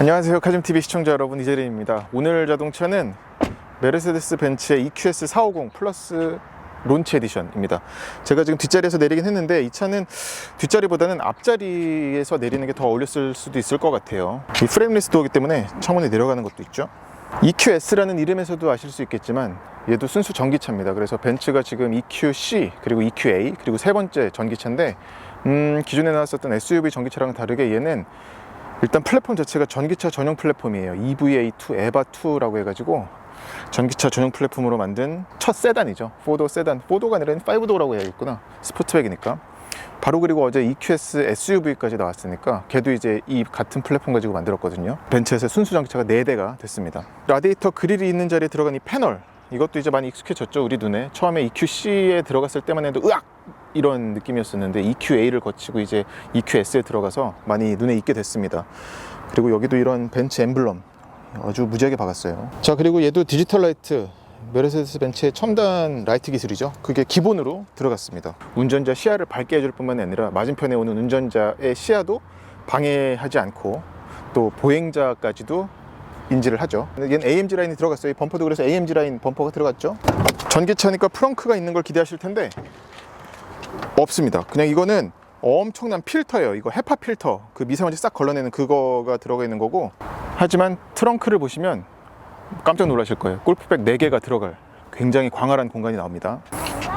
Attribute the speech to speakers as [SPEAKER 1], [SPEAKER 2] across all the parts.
[SPEAKER 1] 안녕하세요. 카즘TV 시청자 여러분 이재린입니다. 오늘 자동차는 메르세데스 벤츠의 EQS 450 플러스 론치 에디션입니다. 제가 지금 뒷자리에서 내리긴 했는데 이 차는 뒷자리보다는 앞자리에서 내리는 게 더 어울렸을 수도 있을 것 같아요. 이 프레임리스 도어기 때문에 창문에 내려가는 것도 있죠. EQS라는 이름에서도 아실 수 있겠지만 얘도 순수 전기차입니다. 그래서 벤츠가 지금 EQC 그리고 EQA 그리고 세 번째 전기차인데 음, 기존에 나왔었던 SUV 전기차랑은 다르게 얘는 일단 플랫폼 자체가 전기차 전용 플랫폼이에요. EVA2 에바2라고 해가지고 전기차 전용 플랫폼으로 만든 첫 세단이죠. 4도 세단. 4도가 아니라 5도라고 해야겠구나. 스포트백이니까. 바로 그리고 어제 EQS SUV까지 나왔으니까 걔도 이제 이 같은 플랫폼 가지고 만들었거든요. 벤츠에서 순수 전기차가 4대가 됐습니다. 라디에이터 그릴이 있는 자리에 들어간 이 패널 이것도 이제 많이 익숙해졌죠 우리 눈에 처음에 EQC에 들어갔을 때만 해도 으악 이런 느낌이었었는데 EQA를 거치고 이제 EQS에 들어가서 많이 눈에 익게 됐습니다 그리고 여기도 이런 벤츠 엠블럼 아주 무지하게 박았어요 자 그리고 얘도 디지털 라이트 메르세데스 벤츠의 첨단 라이트 기술이죠 그게 기본으로 들어갔습니다 운전자 시야를 밝게 해줄 뿐만 아니라 맞은편에 오는 운전자의 시야도 방해하지 않고 또 보행자까지도 인지를 하죠. 얘는 AMG 라인이 들어갔어요. 이 범퍼도 그래서 AMG 라인 범퍼가 들어갔죠. 전기차니까 프렁크가 있는 걸 기대하실 텐데 없습니다. 그냥 이거는 엄청난 필터예요. 이거 헤파 필터, 그 미세먼지 싹 걸러내는 그거가 들어가 있는 거고. 하지만 트렁크를 보시면 깜짝 놀라실 거예요. 골프백 4개가 들어갈 굉장히 광활한 공간이 나옵니다.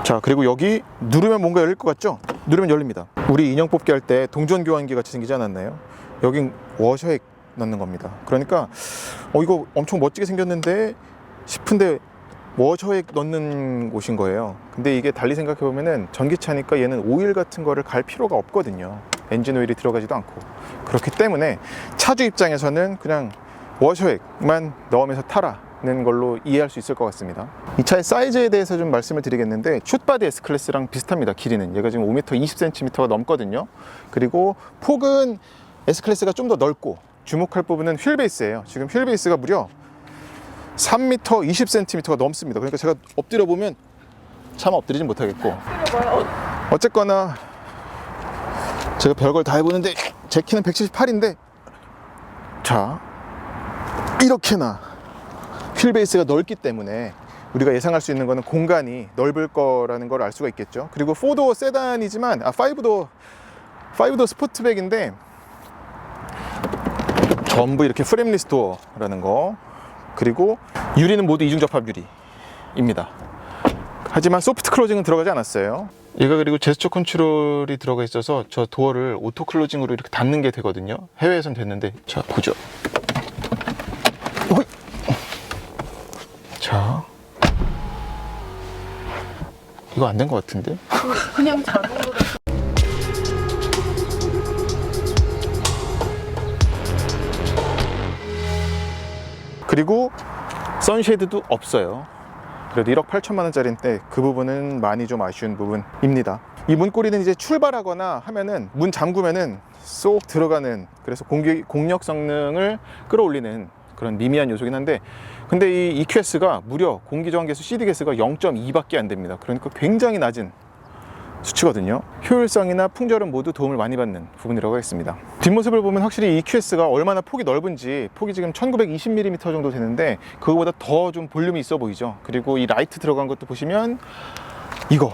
[SPEAKER 1] 자, 그리고 여기 누르면 뭔가 열릴 것 같죠? 누르면 열립니다. 우리 인형 뽑기 할 때 동전 교환기 같이 생기지 않았나요? 여긴 워셔액 넣는 겁니다. 그러니까 어 이거 엄청 멋지게 생겼는데 싶은데 워셔액 넣는 곳인 거예요. 근데 이게 달리 생각해 보면은 전기차니까 얘는 오일 같은 거를 갈 필요가 없거든요. 엔진 오일이 들어가지도 않고 그렇기 때문에 차주 입장에서는 그냥 워셔액만 넣으면서 타라 는 걸로 이해할 수 있을 것 같습니다. 이 차의 사이즈에 대해서 좀 말씀을 드리겠는데 슛바디 S 클래스랑 비슷합니다. 길이는 얘가 지금 5m 20cm가 넘거든요. 그리고 폭은 S 클래스가 좀 더 넓고 주목할 부분은 휠 베이스예요. 지금 휠 베이스가 무려 3m 20cm가 넘습니다. 그러니까 제가 엎드려 보면 차마 엎드리진 못하겠고 어쨌거나 제가 별걸 다 해보는데 제 키는 178인데 자 이렇게나 휠 베이스가 넓기 때문에 우리가 예상할 수 있는 거는 공간이 넓을 거라는 걸 알 수가 있겠죠. 그리고 4도 세단이지만 아 5도 5도 스포트백인데 전부 이렇게 프레임리스 도어라는 거 그리고 유리는 모두 이중 접합 유리입니다. 하지만 소프트 클로징은 들어가지 않았어요. 얘가 그리고 제스처 컨트롤이 들어가 있어서 저 도어를 오토 클로징으로 이렇게 닫는 게 되거든요. 해외에선 됐는데 자 보죠. 호이. 자 이거 안 된 것 같은데?
[SPEAKER 2] 그냥 자동으로
[SPEAKER 1] 그리고 선쉐이드도 없어요. 그래도 1억 8천만 원짜리인데 그 부분은 많이 좀 아쉬운 부분입니다. 이 문고리는 이제 출발하거나 하면은 문 잠그면은 쏙 들어가는 그래서 공기, 공력 성능을 끌어올리는 그런 미미한 요소긴 한데 근데 이 EQS가 무려 공기저항계수 CD 개수가 0.2밖에 안 됩니다. 그러니까 굉장히 낮은 수치거든요. 효율성이나 풍절은 모두 도움을 많이 받는 부분이라고 하겠습니다. 뒷모습을 보면 확실히 EQS가 얼마나 폭이 넓은지 폭이 지금 1920mm 정도 되는데 그거보다 더 좀 볼륨이 있어 보이죠. 그리고 이 라이트 들어간 것도 보시면 이거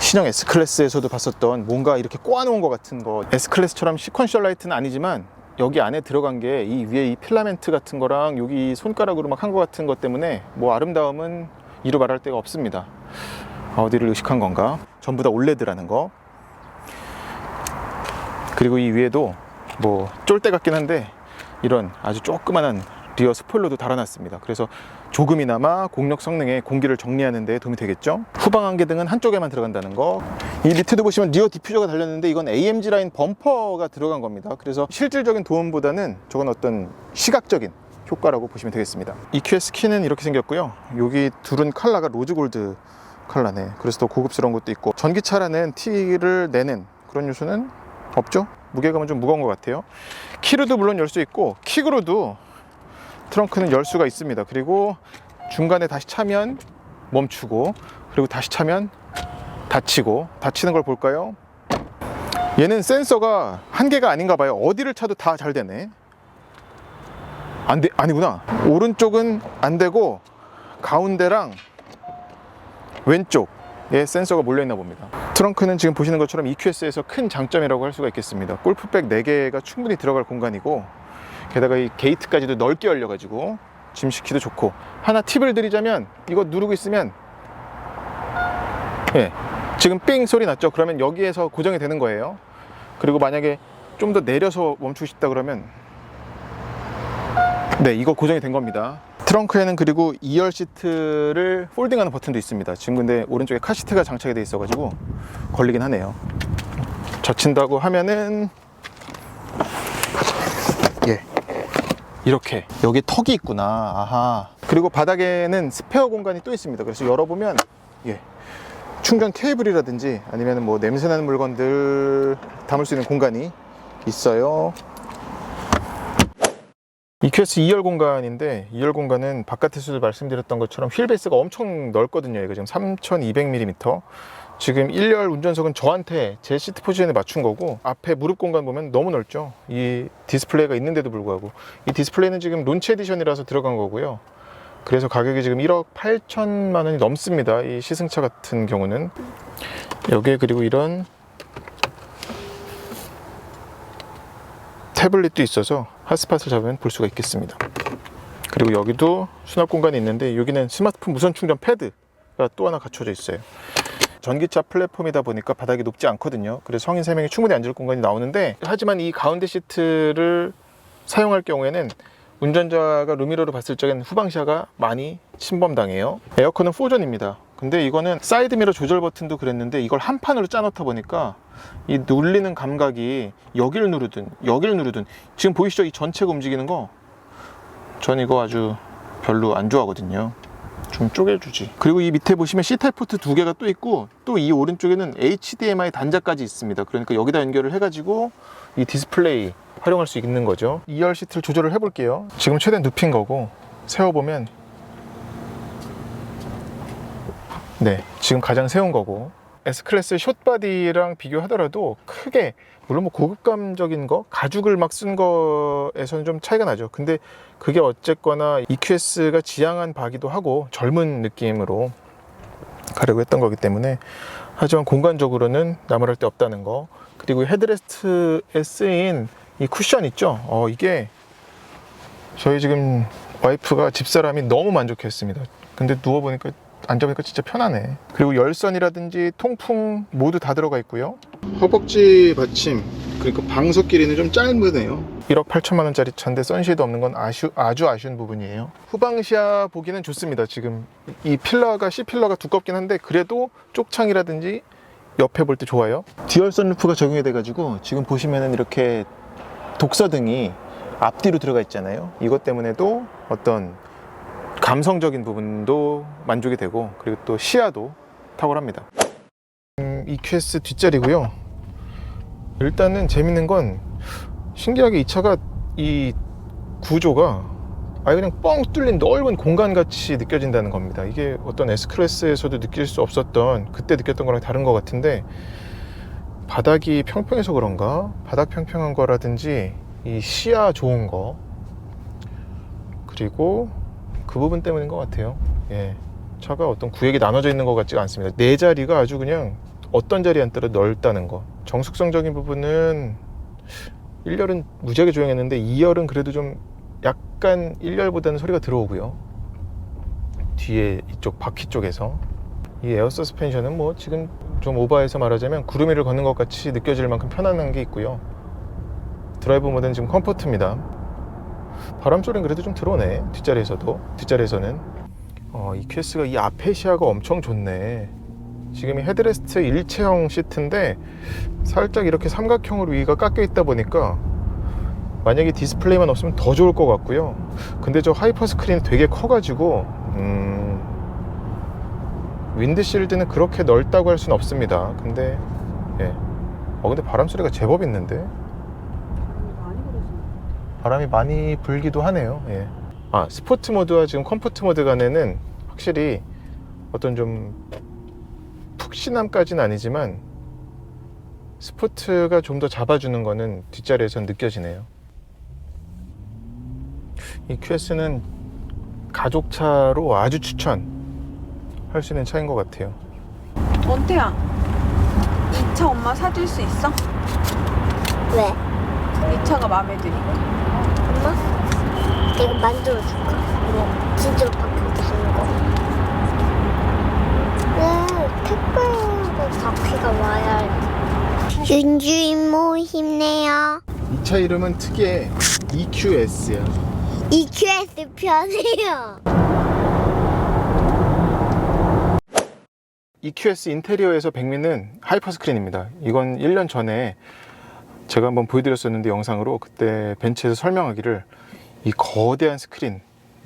[SPEAKER 1] 신형 S클래스에서도 봤었던 뭔가 이렇게 꼬아놓은 것 같은 거 S클래스처럼 시퀀셜 라이트는 아니지만 여기 안에 들어간 게 이 위에 이 필라멘트 같은 거랑 여기 손가락으로 막 한 것 같은 것 때문에 뭐 아름다움은 이루 말할 데가 없습니다. 어디를 의식한 건가? 전부 다 올레드라는 거. 그리고 이 위에도 뭐 쫄대 같긴 한데 이런 아주 조그만한 리어 스포일러도 달아놨습니다. 그래서 조금이나마 공력 성능에 공기를 정리하는 데 도움이 되겠죠. 후방 안개등은 한쪽에만 들어간다는 거. 이 밑에도 보시면 리어 디퓨저가 달렸는데 이건 AMG 라인 범퍼가 들어간 겁니다. 그래서 실질적인 도움보다는 저건 어떤 시각적인 효과라고 보시면 되겠습니다. EQS 키는 이렇게 생겼고요. 여기 둘은 컬러가 로즈 골드 컬러네. 그래서 더 고급스러운 것도 있고 전기차라는 티를 내는 그런 요소는 없죠. 무게감은 좀 무거운 것 같아요. 키로도 물론 열 수 있고 킥으로도 트렁크는 열 수가 있습니다. 그리고 중간에 다시 차면 멈추고 그리고 다시 차면 닫히고 닫히는 걸 볼까요? 얘는 센서가 한 개가 아닌가 봐요. 어디를 차도 다 잘 되네. 안 돼, 아니구나. 오른쪽은 안 되고 가운데랑 왼쪽에 센서가 몰려 있나 봅니다. 트렁크는 지금 보시는 것처럼 EQS에서 큰 장점이라고 할 수가 있겠습니다. 골프백 4개가 충분히 들어갈 공간이고 게다가 이 게이트까지도 넓게 열려가지고 짐 싣기도 좋고 하나 팁을 드리자면 이거 누르고 있으면 예 지금 삥 소리 났죠 그러면 여기에서 고정이 되는 거예요 그리고 만약에 좀 더 내려서 멈추고 싶다 그러면 네 이거 고정이 된 겁니다 트렁크에는 그리고 2열 시트를 폴딩하는 버튼도 있습니다. 지금 근데 오른쪽에 카시트가 장착이 돼 있어 가지고 걸리긴 하네요. 젖힌다고 하면은 예. 이렇게 여기 턱이 있구나. 아하. 그리고 바닥에는 스페어 공간이 또 있습니다. 그래서 열어보면 예. 충전 케이블이라든지 아니면 뭐 냄새나는 물건들 담을 수 있는 공간이 있어요 EQS 2열 공간인데 2열 공간은 바깥에서도 말씀드렸던 것처럼 휠 베이스가 엄청 넓거든요. 이거 지금 3200mm 지금 1열 운전석은 저한테 제 시트 포지션에 맞춘 거고 앞에 무릎 공간 보면 너무 넓죠. 이 디스플레이가 있는데도 불구하고. 이 디스플레이는 지금 론치 에디션이라서 들어간 거고요. 그래서 가격이 지금 1억 8천만 원이 넘습니다. 이 시승차 같은 경우는. 여기에 그리고 이런 태블릿도 있어서 핫스팟을 잡으면 볼 수가 있겠습니다 그리고 여기도 수납 공간이 있는데 여기는 스마트폰 무선 충전 패드가 또 하나 갖춰져 있어요 전기차 플랫폼이다 보니까 바닥이 높지 않거든요. 그래서 성인 3명이 충분히 앉을 공간이 나오는데 하지만 이 가운데 시트를 사용할 경우에는 운전자가 루미러로 봤을 적엔 후방샤가 많이 침범당해요. 에어컨은 4전입니다. 근데 이거는 사이드미러 조절 버튼도 그랬는데 이걸 한 판으로 짜놓다 보니까 이 눌리는 감각이 여기를 누르든 여기를 누르든 지금 보이시죠? 이 전체가 움직이는 거 전 이거 아주 별로 안 좋아하거든요. 좀 쪼개주지. 그리고 이 밑에 보시면 C타입 포트 두 개가 또 있고 또 이 오른쪽에는 HDMI 단자까지 있습니다. 그러니까 여기다 연결을 해가지고 이 디스플레이 활용할 수 있는 거죠. 2열 시트를 조절을 해볼게요. 지금 최대 눕힌 거고 세워보면 네, 지금 가장 세운 거고. S클래스 숏바디랑 비교하더라도 크게 물론 뭐 고급감적인 거 가죽을 막 쓴 거에서는 좀 차이가 나죠. 근데 그게 어쨌거나 EQS가 지향한 바기도 하고 젊은 느낌으로 가려고 했던 거기 때문에 하지만 공간적으로는 나무랄 데 없다는 거. 그리고 헤드레스트에 쓰인 이 쿠션 있죠? 어 이게 저희 지금 와이프가 집사람이 너무 만족했습니다. 근데 누워보니까 앉아보니까 진짜 편하네. 그리고 열선이라든지 통풍 모두 다 들어가 있고요. 허벅지 받침 그리고 방석 길이는 좀 짧으네요. 1억 8천만 원짜리 차인데 선시에도 없는 건 아쉬, 아주 아쉬운 부분이에요. 후방시야 보기는 좋습니다 지금. 이 필러가 C 필러가 두껍긴 한데 그래도 쪽창이라든지 옆에 볼 때 좋아요. 듀얼 선루프가 적용이 돼 가지고 지금 보시면은 이렇게 독서등이 앞뒤로 들어가 있잖아요. 이것 때문에도 어떤 감성적인 부분도 만족이 되고 그리고 또 시야도 탁월합니다. 음, EQS 뒷자리고요. 일단은 재밌는 건 신기하게 이 차가 이 구조가 아예 그냥 뻥 뚫린 넓은 공간 같이 느껴진다는 겁니다. 이게 어떤 S클래스에서도 느낄 수 없었던 그때 느꼈던 거랑 다른 것 같은데 바닥이 평평해서 그런가? 바닥 평평한 거라든지 이 시야 좋은 거 그리고 그 부분 때문인 것 같아요. 예. 차가 어떤 구역이 나눠져 있는 것 같지가 않습니다. 네 자리가 아주 그냥 어떤 자리에 앉더라도 넓다는 거. 정숙성적인 부분은 1열은 무지하게 조용했는데 2열은 그래도 좀 약간 1열보다는 소리가 들어오고요. 뒤에 이쪽 바퀴 쪽에서 이 에어 서스펜션은 뭐 지금 좀 오버해서 말하자면 구름 위를 걷는 것 같이 느껴질 만큼 편안한 게 있고요. 드라이브 모드는 지금 컴포트입니다. 바람 소리는 그래도 좀 들어오네. 뒷자리에서도. 뒷자리에서는. 어, EQS가 이 앞에 시야가 엄청 좋네. 지금 이 헤드레스트 일체형 시트인데 살짝 이렇게 삼각형으로 위가 깎여 있다 보니까 만약에 디스플레이만 없으면 더 좋을 것 같고요. 근데 저 하이퍼 스크린이 되게 커가지고 음, 윈드실드는 그렇게 넓다고 할 수는 없습니다. 근데 예. 어 근데 바람 소리가 제법 있는데. 바람이 많이 불기도 하네요. 예. 아 스포츠 모드와 지금 컴포트 모드 간에는 확실히 어떤 좀 푹신함까지는 아니지만 스포츠가 좀 더 잡아주는 거는 뒷자리에서 느껴지네요. 이 QS는 가족차로 아주 추천할 수 있는 차인 것 같아요.
[SPEAKER 2] 원태야 이 차 엄마 사줄 수 있어?
[SPEAKER 3] 왜?
[SPEAKER 2] 이 차가 마음에 드니까?
[SPEAKER 3] 내가 만들어 줄까? 뭐 진짜로 바뀌는 거. 왜 택배로 바퀴가 와야 해? 윤주인 모 힘내요.
[SPEAKER 1] 이 차 이름은 특이해 EQS야.
[SPEAKER 3] EQS 편해요.
[SPEAKER 1] EQS 인테리어에서 백미는 하이퍼 스크린입니다. 이건 1년 전에 제가 한번 보여드렸었는데 영상으로 그때 벤츠에서 설명하기를 이 거대한 스크린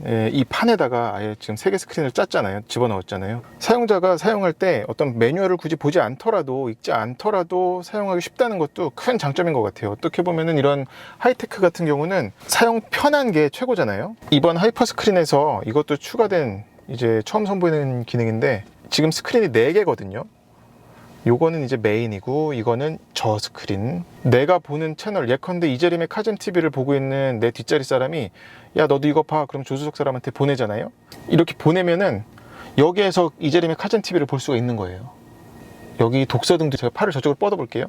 [SPEAKER 1] 예, 이 판에다가 아예 지금 세 개 스크린을 짰잖아요. 집어넣었잖아요. 사용자가 사용할 때 어떤 매뉴얼을 굳이 보지 않더라도 읽지 않더라도 사용하기 쉽다는 것도 큰 장점인 것 같아요. 어떻게 보면은 이런 하이테크 같은 경우는 사용 편한 게 최고잖아요. 이번 하이퍼 스크린에서 이것도 추가된 이제 처음 선보이는 기능인데 지금 스크린이 4개거든요. 요거는 이제 메인이고 이거는 저 스크린. 내가 보는 채널 예컨대 이재림의 카젠 TV를 보고 있는 내 뒷자리 사람이 야 너도 이거 봐. 그럼 조수석 사람한테 보내잖아요. 이렇게 보내면은 여기에서 이재림의 카젠 TV를 볼 수가 있는 거예요. 여기 독서등도 제가 팔을 저쪽으로 뻗어 볼게요.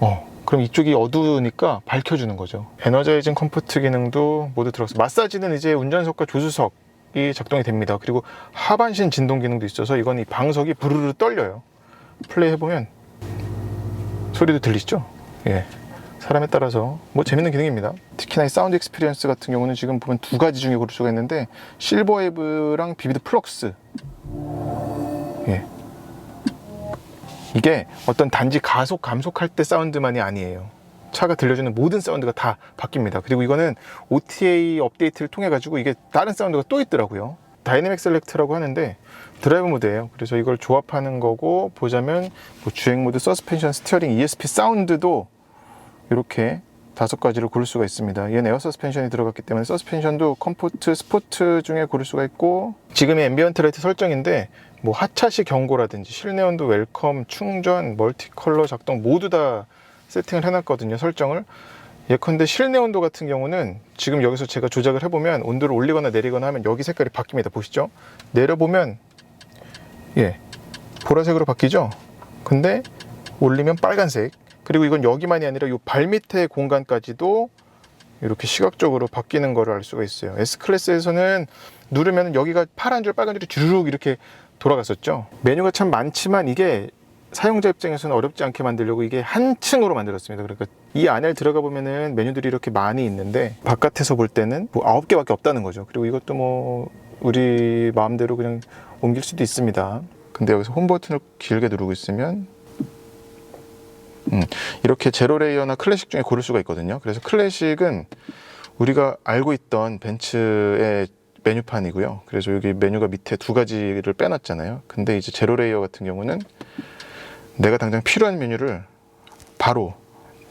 [SPEAKER 1] 어 그럼 이쪽이 어두우니까 밝혀주는 거죠. 에너자이징 컴포트 기능도 모두 들어갔어요. 마사지는 이제 운전석과 조수석 이 작동이 됩니다. 그리고 하반신 진동 기능도 있어서 이건 이 방석이 부르르 떨려요 플레이 해보면 소리도 들리시죠? 예. 사람에 따라서 뭐 재밌는 기능입니다. 특히나 이 사운드 익스피리언스 같은 경우는 지금 보면 두 가지 중에 고를 수가 있는데 실버 웨이브랑 비비드 플럭스. 예. 이게 어떤 단지 가속 감속할 때 사운드만이 아니에요. 차가 들려주는 모든 사운드가 다 바뀝니다. 그리고 이거는 OTA 업데이트를 통해 가지고 이게 다른 사운드가 또 있더라고요. 다이내믹 셀렉트라고 하는데 드라이브 모드예요. 그래서 이걸 조합하는 거고 보자면 뭐 주행 모드, 서스펜션, 스티어링, ESP 사운드도 이렇게 다섯 가지를 고를 수가 있습니다. 얘는 에어 서스펜션이 들어갔기 때문에 서스펜션도 컴포트, 스포트 중에 고를 수가 있고 지금의 앰비언트 라이트 설정인데 뭐 하차시 경고라든지 실내 온도 웰컴, 충전, 멀티컬러 작동 모두 다 세팅을 해놨거든요. 설정을. 예컨대 실내 온도 같은 경우는 지금 여기서 제가 조작을 해보면 온도를 올리거나 내리거나 하면 여기 색깔이 바뀝니다. 보시죠? 내려보면 예 보라색으로 바뀌죠? 근데 올리면 빨간색 그리고 이건 여기만이 아니라 이 발 밑에 공간까지도 이렇게 시각적으로 바뀌는 거를 알 수가 있어요. S 클래스에서는 누르면 여기가 파란 줄 빨간 줄이 주르륵 이렇게 돌아갔었죠. 메뉴가 참 많지만 이게 사용자 입장에서는 어렵지 않게 만들려고 이게 한 층으로 만들었습니다. 그러니까 이 안에 들어가 보면은 메뉴들이 이렇게 많이 있는데 바깥에서 볼 때는 뭐 아홉 개밖에 없다는 거죠. 그리고 이것도 뭐 우리 마음대로 그냥 옮길 수도 있습니다. 근데 여기서 홈 버튼을 길게 누르고 있으면 음, 이렇게 제로 레이어나 클래식 중에 고를 수가 있거든요. 그래서 클래식은 우리가 알고 있던 벤츠의 메뉴판이고요. 그래서 여기 메뉴가 밑에 두 가지를 빼놨잖아요. 근데 이제 제로 레이어 같은 경우는 내가 당장 필요한 메뉴를 바로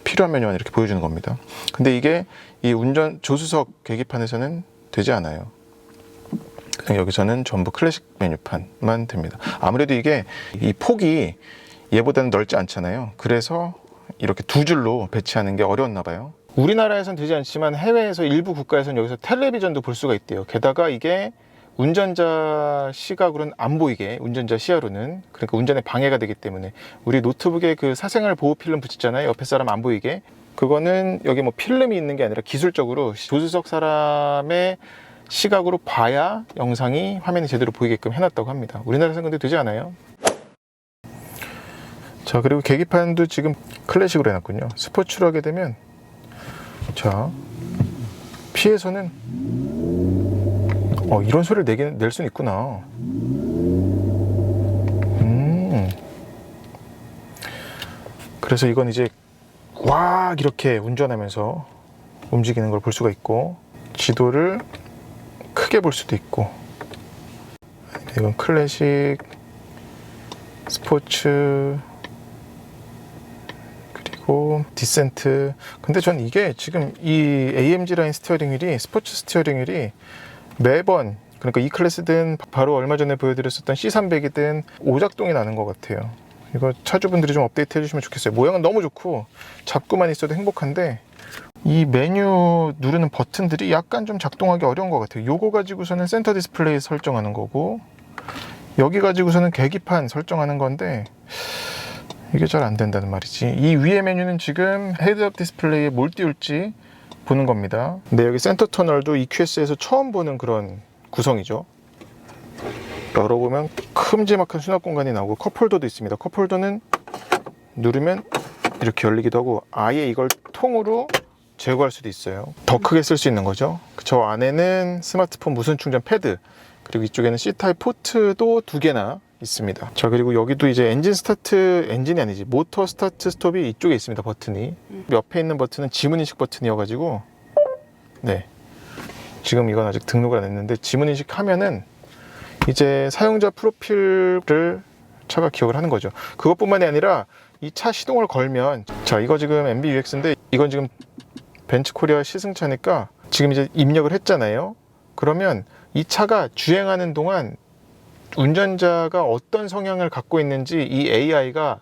[SPEAKER 1] 필요한 메뉴만 이렇게 보여주는 겁니다. 근데 이게 이 운전 조수석 계기판에서는 되지 않아요. 여기서는 전부 클래식 메뉴판만 됩니다. 아무래도 이게 이 폭이 얘보다는 넓지 않잖아요. 그래서 이렇게 두 줄로 배치하는 게 어려웠나 봐요. 우리나라에선 되지 않지만 해외에서 일부 국가에서는 여기서 텔레비전도 볼 수가 있대요. 게다가 이게 운전자 시각으로는 안 보이게 운전자 시야로는 그러니까 운전에 방해가 되기 때문에 우리 노트북에 그 사생활 보호 필름 붙이잖아요. 옆에 사람 안 보이게. 그거는 여기 뭐 필름이 있는 게 아니라 기술적으로 조수석 사람의 시각으로 봐야 영상이 화면이 제대로 보이게끔 해놨다고 합니다. 우리나라에서는 근데 되지 않아요. 자 그리고 계기판도 지금 클래식으로 해놨군요. 스포츠로 하게 되면 자 피에서는 어 이런 소리를 내긴 낼 수는 있구나. 음. 그래서 이건 이제 꽉 이렇게 운전하면서 움직이는 걸 볼 수가 있고 지도를 크게 볼 수도 있고 이건 클래식 스포츠 그리고 디센트 근데 전 이게 지금 이 AMG 라인 스티어링 휠이 스포츠 스티어링 휠이 매번 그러니까 E 클래스든 바로 얼마 전에 보여드렸었던 C300이든 오작동이 나는 것 같아요 이거 차주분들이 좀 업데이트 해주시면 좋겠어요 모양은 너무 좋고 잡고만 있어도 행복한데 이 메뉴 누르는 버튼들이 약간 좀 작동하기 어려운 것 같아요. 요거 가지고서는 센터 디스플레이 설정하는 거고 여기 가지고서는 계기판 설정하는 건데 이게 잘 안 된다는 말이지. 이 위에 메뉴는 지금 헤드업 디스플레이에 뭘 띄울지 보는 겁니다. 근데 여기 센터 터널도 EQS에서 처음 보는 그런 구성이죠. 열어보면 큼지막한 수납 공간이 나오고 컵홀더도 있습니다. 컵홀더는 누르면 이렇게 열리기도 하고 아예 이걸 통으로 제거할 수도 있어요. 더 크게 쓸 수 있는 거죠. 저 안에는 스마트폰 무선 충전 패드 그리고 이쪽에는 C타입 포트도 두 개나 있습니다. 자 그리고 여기도 이제 엔진 스타트 엔진이 아니지 모터 스타트 스톱이 이쪽에 있습니다. 버튼이 옆에 있는 버튼은 지문 인식 버튼이어 가지고 네 지금 이건 아직 등록을 안 했는데 지문 인식 하면은 이제 사용자 프로필을 차가 기억을 하는 거죠. 그것뿐만이 아니라 이 차 시동을 걸면 자 이거 지금 MBUX인데 이건 지금 벤츠 코리아 시승차니까 지금 이제 입력을 했잖아요. 그러면 이 차가 주행하는 동안 운전자가 어떤 성향을 갖고 있는지 이 AI가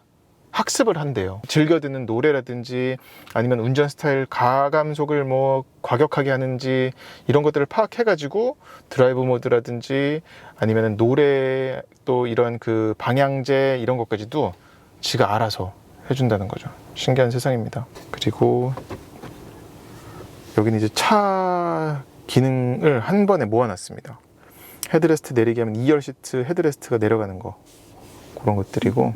[SPEAKER 1] 학습을 한대요. 즐겨 듣는 노래라든지 아니면 운전 스타일 가감속을 뭐 과격하게 하는지 이런 것들을 파악해가지고 드라이브 모드라든지 아니면 노래 또 이런 그 방향제 이런 것까지도 지가 알아서 해준다는 거죠. 신기한 세상입니다. 그리고 여기는 이제 차 기능을 한 번에 모아놨습니다. 헤드레스트 내리게 하면 2열 시트 헤드레스트가 내려가는 거 그런 것들이고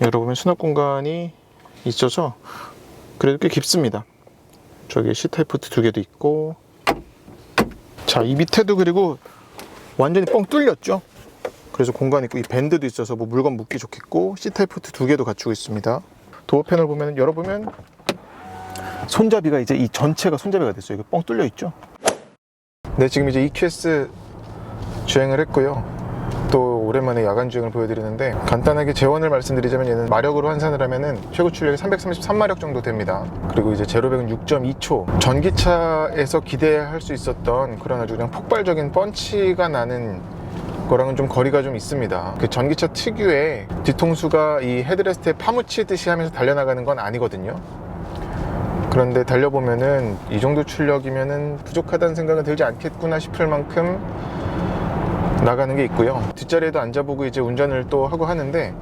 [SPEAKER 1] 열어보면 수납 공간이 있어서 그래도 꽤 깊습니다. 저기 C타입 포트 두 개도 있고 자 이 밑에도 그리고 완전히 뻥 뚫렸죠. 그래서 공간 있고 이 밴드도 있어서 뭐 물건 묶기 좋겠고 C타입 포트 두 개도 갖추고 있습니다. 도어 패널 보면 열어보면 손잡이가 이제 이 전체가 손잡이가 됐어요. 이거 뻥 뚫려 있죠. 네, 지금 이제 EQS 주행을 했고요. 또 오랜만에 야간 주행을 보여드리는데 간단하게 재원을 말씀드리자면 얘는 마력으로 환산을 하면은 최고 출력이 333마력 정도 됩니다. 그리고 이제 제로백은 6.2초. 전기차에서 기대할 수 있었던 그런 아주 그냥 폭발적인 펀치가 나는 거랑은 좀 거리가 좀 있습니다. 그 전기차 특유의 뒤통수가 이 헤드레스트에 파묻히듯이 하면서 달려나가는 건 아니거든요. 그런데 달려보면은 이 정도 출력이면은 부족하다는 생각은 들지 않겠구나 싶을 만큼 나가는 게 있고요. 뒷자리에도 앉아보고 이제 운전을 또 하고 하는데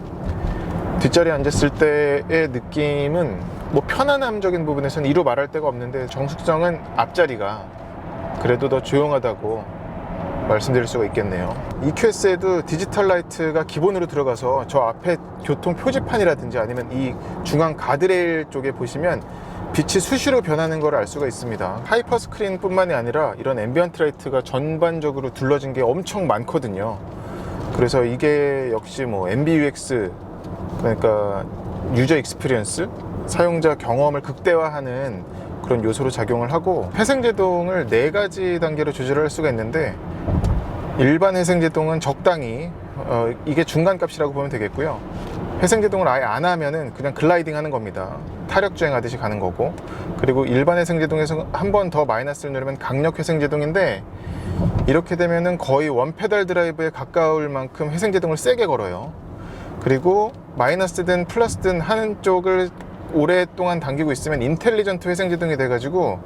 [SPEAKER 1] 뒷자리에 앉았을 때의 느낌은 뭐 편안함적인 부분에서는 이루 말할 데가 없는데 정숙성은 앞자리가 그래도 더 조용하다고 말씀드릴 수가 있겠네요. EQS에도 디지털 라이트가 기본으로 들어가서 저 앞에 교통 표지판이라든지 아니면 이 중앙 가드레일 쪽에 보시면 빛이 수시로 변하는 걸 알 수가 있습니다. 하이퍼 스크린 뿐만이 아니라 이런 앰비언트 라이트가 전반적으로 둘러진 게 엄청 많거든요. 그래서 이게 역시 뭐 MBUX 그러니까 유저 익스피리언스 사용자 경험을 극대화하는 그런 요소로 작용을 하고 회생제동을 네 가지 단계로 조절할 수가 있는데 일반 회생제동은 적당히 어, 이게 중간 값이라고 보면 되겠고요. 회생제동을 아예 안 하면은 그냥 글라이딩 하는 겁니다. 타력 주행 하듯이 가는 거고. 그리고 일반 회생제동에서 한 번 더 마이너스를 누르면 강력 회생제동인데 이렇게 되면은 거의 원페달 드라이브에 가까울 만큼 회생제동을 세게 걸어요. 그리고 마이너스든 플러스든 하는 쪽을 오랫동안 당기고 있으면 인텔리전트 회생제동이 돼가지고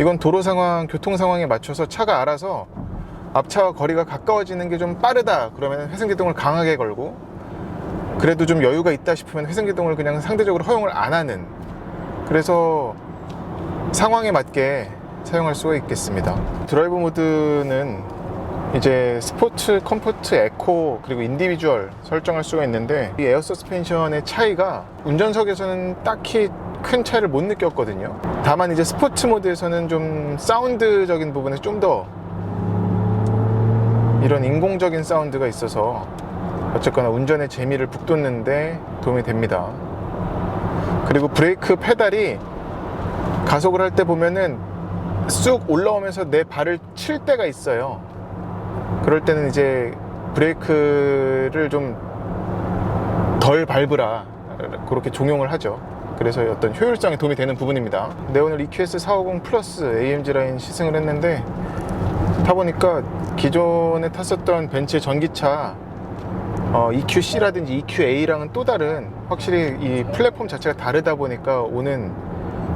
[SPEAKER 1] 이건 도로 상황, 교통 상황에 맞춰서 차가 알아서 앞차와 거리가 가까워지는 게 좀 빠르다 그러면 회생제동을 강하게 걸고 그래도 좀 여유가 있다 싶으면 회생제동을 그냥 상대적으로 허용을 안 하는. 그래서 상황에 맞게 사용할 수가 있겠습니다. 드라이브 모드는 이제 스포츠, 컴포트, 에코 그리고 인디비주얼 설정할 수가 있는데 이 에어 서스펜션의 차이가 운전석에서는 딱히 큰 차이를 못 느꼈거든요. 다만 이제 스포츠 모드에서는 좀 사운드적인 부분에 좀 더 이런 인공적인 사운드가 있어서 어쨌거나 운전의 재미를 북돋는데 도움이 됩니다 그리고 브레이크 페달이 가속을 할 때 보면은 쑥 올라오면서 내 발을 칠 때가 있어요 그럴 때는 이제 브레이크를 좀 덜 밟으라 그렇게 종용을 하죠. 그래서 어떤 효율성에 도움이 되는 부분입니다. 네, 오늘 EQS 450 플러스 AMG 라인 시승을 했는데 타보니까 기존에 탔었던 벤츠 전기차 어, EQC라든지 EQA랑은 또 다른 확실히 이 플랫폼 자체가 다르다 보니까 오는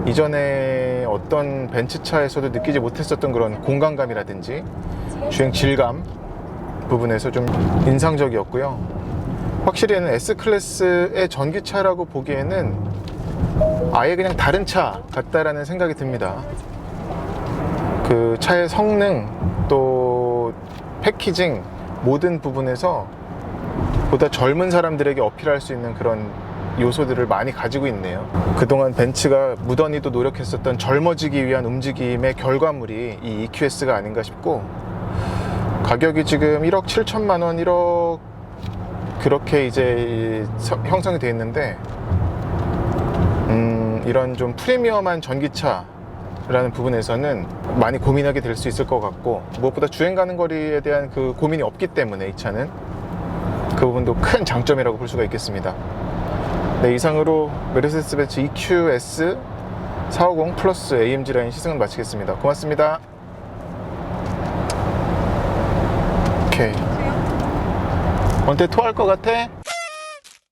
[SPEAKER 1] 이전에 어떤 벤츠차에서도 느끼지 못했었던 그런 공간감이라든지 주행 질감 부분에서 좀 인상적이었고요. 확실히 는 S클래스의 전기차라고 보기에는 아예 그냥 다른 차 같다라는 생각이 듭니다. 그 차의 성능 또 패키징 모든 부분에서 보다 젊은 사람들에게 어필할 수 있는 그런 요소들을 많이 가지고 있네요. 그동안 벤츠가 무던히도 노력했었던 젊어지기 위한 움직임의 결과물이 이 EQS가 아닌가 싶고 가격이 지금 1억 7천만 원, 1억 그렇게 이제 서- 형성이 되어 있는데 음, 이런 좀 프리미엄한 전기차 라는 부분에서는 많이 고민하게 될 수 있을 것 같고 무엇보다 주행 가는 거리에 대한 그 고민이 없기 때문에 이 차는 그 부분도 큰 장점이라고 볼 수가 있겠습니다. 네, 이상으로 메르세데스 벤츠 EQS 450 플러스 AMG 라인 시승을 마치겠습니다. 고맙습니다. 오케이. 언제 토할 것 같아?